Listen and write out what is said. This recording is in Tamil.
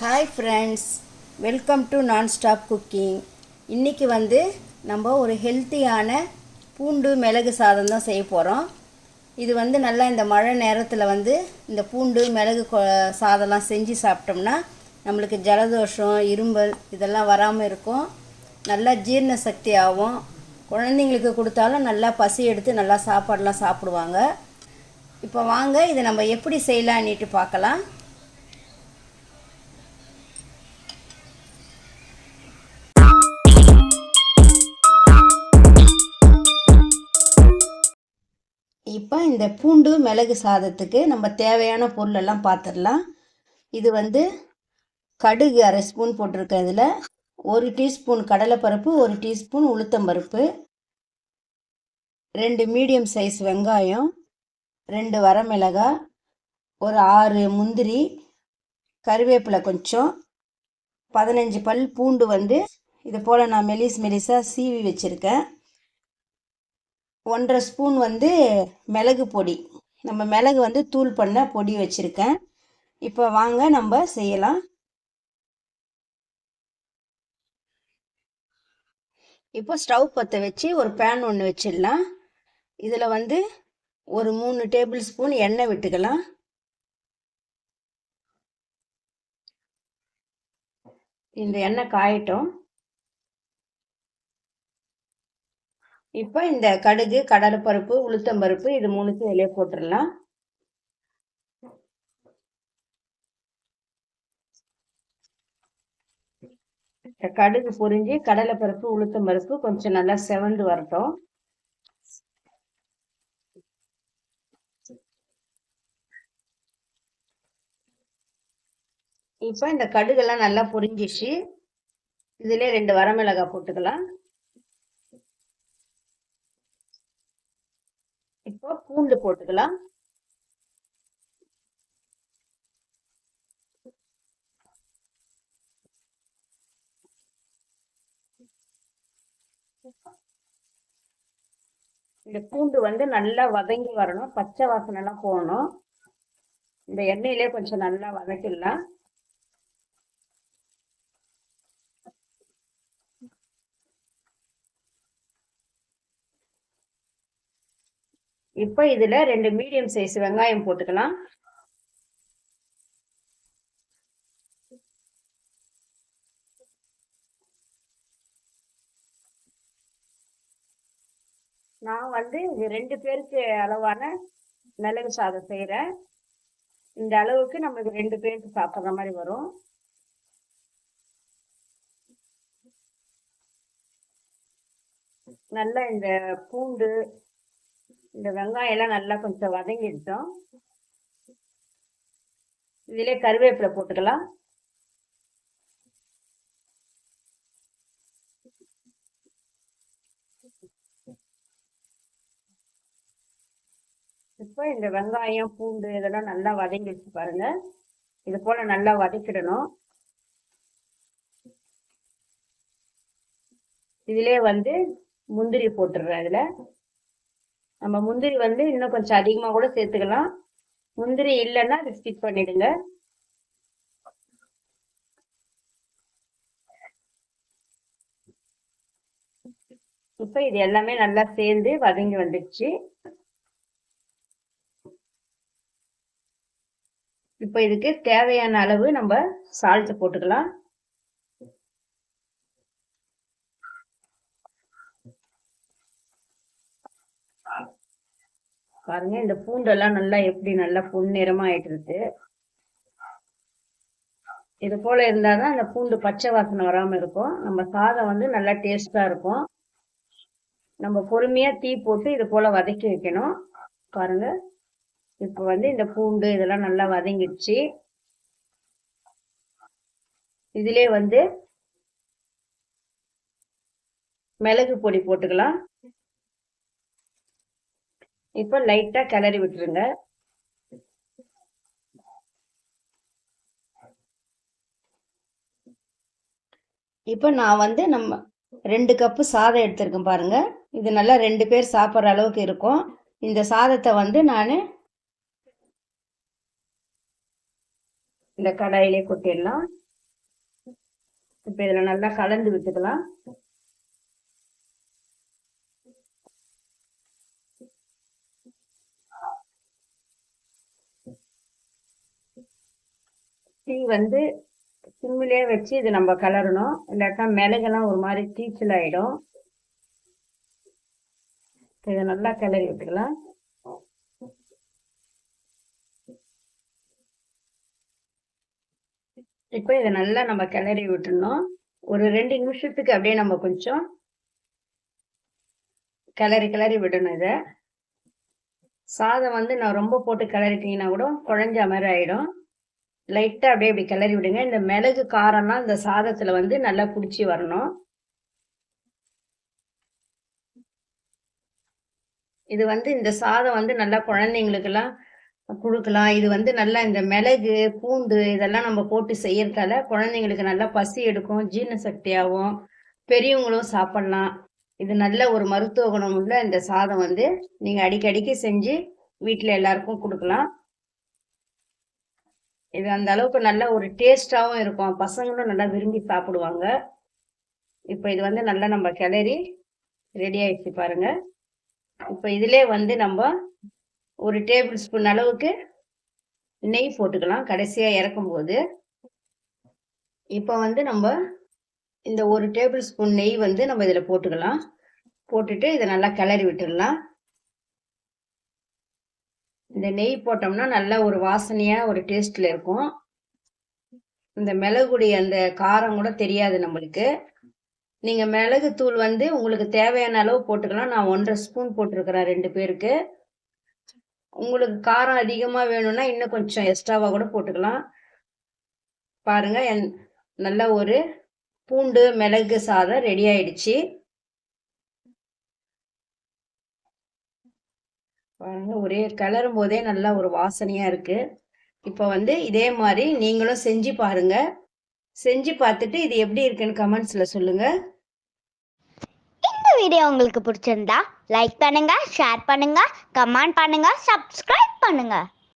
Hi friends welcome to non stop cooking இன்றைக்கி வந்து நம்ம ஒரு ஹெல்த்தியான பூண்டு மிளகு சாதம் தான் செய்ய போகிறோம் இது வந்து நல்லா இந்த மழை நேரத்தில் வந்து இந்த பூண்டு மிளகு கொ சாதம்லாம் செஞ்சு சாப்பிட்டோம்னா நம்மளுக்கு ஜலதோஷம் இரும்பல் இதெல்லாம் வராமல் இருக்கும். நல்லா ஜீரண சக்தி ஆகும். குழந்தைங்களுக்கு கொடுத்தாலும் நல்லா பசி எடுத்து நல்லா சாப்பாடெலாம் சாப்பிடுவாங்க. இப்போ வாங்க இதை நம்ம எப்படி செய்யலான்னுட்டு பார்க்கலாம். இப்போ இந்த பூண்டு மிளகு சாதத்துக்கு நம்ம தேவையான பொருளெல்லாம் பார்த்துடலாம் இது வந்து கடுகு அரை ஸ்பூன் போட்டிருக்கேன் இதில். ஒரு டீஸ்பூன் கடலைப்பருப்பு ஒரு டீஸ்பூன் உளுத்தம்பருப்பு ரெண்டு மீடியம் சைஸ் வெங்காயம் ரெண்டு வரமிளகாய் ஒரு ஆறு முந்திரி கருவேப்பிலை கொஞ்சம் பதினஞ்சு பல் பூண்டு வந்து இது போல் நான் மெலிஸ் மெலிஸாக சீவி வச்சுருக்கேன். ஒன்றரை ஸ்பூன் வந்து மிளகு பொடி. நம்ம மிளகு வந்து தூள் பண்ண பொடி வச்சுருக்கேன். இப்போ வாங்க நம்ம செய்யலாம். இப்போ ஸ்டவ் பற்ற வச்சு ஒரு பேன் ஒன்று வச்சிடலாம். இதில் வந்து ஒரு மூணு டேபிள் ஸ்பூன் எண்ணெய் விட்டுக்கலாம். இந்த எண்ணெய் காயட்டும். இப்போ இந்த கடுகு கடலைப்பருப்பு உளுத்தம்பருப்பு இது மூணுத்தையும் இலைய போட்டுடலாம் இந்த கடுகு பொரிஞ்சு கடலைப்பருப்பு உளுத்தம்பருப்பு கொஞ்சம் நல்லா செவந்து வரட்டும். இப்போ இந்த கடுகெல்லாம் நல்லா பொரிஞ்சிச்சு இதுலேயே ரெண்டு வரமிளகாய் போட்டுக்கலாம் இப்போ பூண்டு போட்டுக்கலாம். இந்த பூண்டு வந்து நல்லா வதங்கி வரணும். பச்சை வாசனை எல்லாம் போகணும். இந்த எண்ணெயிலே கொஞ்சம் நல்லா வதக்கிடலாம். இப்போ இதுல ரெண்டு மீடியம் சைஸ் வெங்காயம் போட்டுக்கலாம். நான் வந்து ரெண்டு பேருக்கு அளவான மிளகு சாதம் செய்கிறேன் இந்த அளவுக்கு நம்மளுக்கு ரெண்டு பேருக்கு சாப்பிட்ற மாதிரி வரும். நல்லா இந்த பூண்டு இந்த வெங்காயம் எல்லாம் நல்லா கொஞ்சம் வதங்கிட்டோம் இதிலே கருவேப்பிலை போட்டுக்கலாம். இப்போ இந்த வெங்காயம் பூண்டு இதெல்லாம் நல்லா வதங்கி வச்சு பாருங்க. இது போல நல்லா வதக்கிடணும். இதிலே வந்து முந்திரி போட்டுடுறேன் இதில். நம்ம முந்திரி வந்து இன்னும் கொஞ்சம் அதிகமாக கூட சேர்த்துக்கலாம். முந்திரி இல்லைன்னா அதை ஸ்டிச் பண்ணிடுங்க. இப்போ இது எல்லாமே நல்லா சேர்ந்து வதங்கி வந்துடுச்சு. இப்போ இதுக்கு தேவையான அளவு நம்ம சால்ட் போட்டுக்கலாம். பாருங்க இந்த பூண்டெல்லாம் நல்லா எப்படி நல்லா பொன்னிறமா ஆயிட்டு இருக்கு இது போல இருந்தாதான் அந்த பூண்டு பச்சை வாசனை வராம இருக்கும். நம்ம சாதம் வந்து நல்லா டேஸ்டா இருக்கும். நம்ம பொறுமையா தீ போட்டு இது போல வதக்கி வைக்கணும். பாருங்க இப்ப வந்து இந்த பூண்டு இதெல்லாம் நல்லா வதங்கிடுச்சு. இதுலயே வந்து மிளகு பொடி போட்டுக்கலாம். இப்போ லைட்டாக கிளறி விட்டுருங்க. இப்போ நான் வந்து நம்ம ரெண்டு கப்பு சாதம் எடுத்திருக்கேன் பாருங்க. இது நல்லா ரெண்டு பேர் சாப்பிட்ற அளவுக்கு இருக்கும். இந்த சாதத்தை வந்து நான் இந்த கடாயிலே கொட்டிடலாம். இப்போ இதில் நல்லா கலந்து விட்டுக்கலாம். டீ வந்து சிம்மிலே வச்சு இது நம்ம கலரணும். இல்லாட்டா மிளகெல்லாம் ஒரு மாதிரி தீச்சல் ஆகிடும் இதை நல்லா கிளறி விட்டுக்கலாம். இப்போ இதை நல்லா நம்ம கிளறி விட்டுடணும் ஒரு ரெண்டு நிமிஷத்துக்கு அப்படியே நம்ம கொஞ்சம் கிளறி கிளறி விடணும் இதை. சாதம் வந்து நான் ரொம்ப போட்டு கிளறிட்டீங்கன்னா கூட குழஞ்ச மாதிரி ஆயிடும். லைட்டாக அப்படியே இப்படி கிளறி விடுங்க. இந்த மிளகு காரம்லாம் இந்த சாதத்தில் வந்து நல்லா பிடிச்சி வரணும். இது வந்து இந்த சாதம் வந்து நல்லா குழந்தைங்களுக்கெல்லாம் கொடுக்கலாம். இது வந்து நல்லா இந்த மிளகு பூண்டு இதெல்லாம் நம்ம போட்டு செய்யறதால குழந்தைங்களுக்கு நல்லா பசி எடுக்கும் ஜீரண சக்தியாகவும் பெரியவங்களும் சாப்பிடலாம். இது நல்ல ஒரு மருத்துவ குணம் உள்ள இந்த சாதம் வந்து நீங்கள் அடிக்கடிக்கு செஞ்சு வீட்டில் எல்லாருக்கும் கொடுக்கலாம். இது அந்த அளவுக்கு நல்ல ஒரு டேஸ்டாகவும் இருக்கும். பசங்களும் நல்லா விரும்பி சாப்பிடுவாங்க. இப்போ இது வந்து நல்லா நம்ம கிளறி ரெடி ஆயிடுச்சு பாருங்க. இப்போ இதிலே வந்து நம்ம ஒரு டேபிள் ஸ்பூன் அளவுக்கு நெய் போட்டுக்கலாம். கடைசியாக இறக்கும்போது இப்போ வந்து நம்ம இந்த ஒரு டேபிள் ஸ்பூன் நெய் வந்து நம்ம இதில் போட்டுக்கலாம். போட்டுட்டு இதை நல்லா கிளறி விட்டுடலாம். இந்த நெய் போட்டோம்னா நல்ல ஒரு வாசனையாக ஒரு டேஸ்ட்டில் இருக்கும். இந்த மிளகுடைய அந்த காரம் கூட தெரியாது நம்மளுக்கு. நீங்கள் மிளகு தூள் வந்து உங்களுக்கு தேவையான அளவு போட்டுக்கலாம். நான் ஒன்றரை ஸ்பூன் போட்டிருக்கிறேன் ரெண்டு பேருக்கு. உங்களுக்கு காரம் அதிகமாக வேணும்னா இன்னும் கொஞ்சம் எக்ஸ்ட்ராவாக கூட போட்டுக்கலாம். பாருங்க என் நல்ல ஒரு பூண்டு மிளகு சாதம் ரெடி ஆயிடுச்சு. பாருங்க ஒரே கிளறும் போதே நல்லா ஒரு வாசனையாக இருக்குது இப்போ வந்து இதே மாதிரி நீங்களும் செஞ்சு பாருங்கள் செஞ்சு பார்த்துட்டு இது எப்படி இருக்குன்னு கமெண்ட்ஸில் சொல்லுங்கள் இந்த வீடியோ உங்களுக்கு பிடிச்சிருந்தா லைக் பண்ணுங்க ஷேர் பண்ணுங்க கமெண்ட் பண்ணுங்க சப்ஸ்கிரைப் பண்ணுங்க.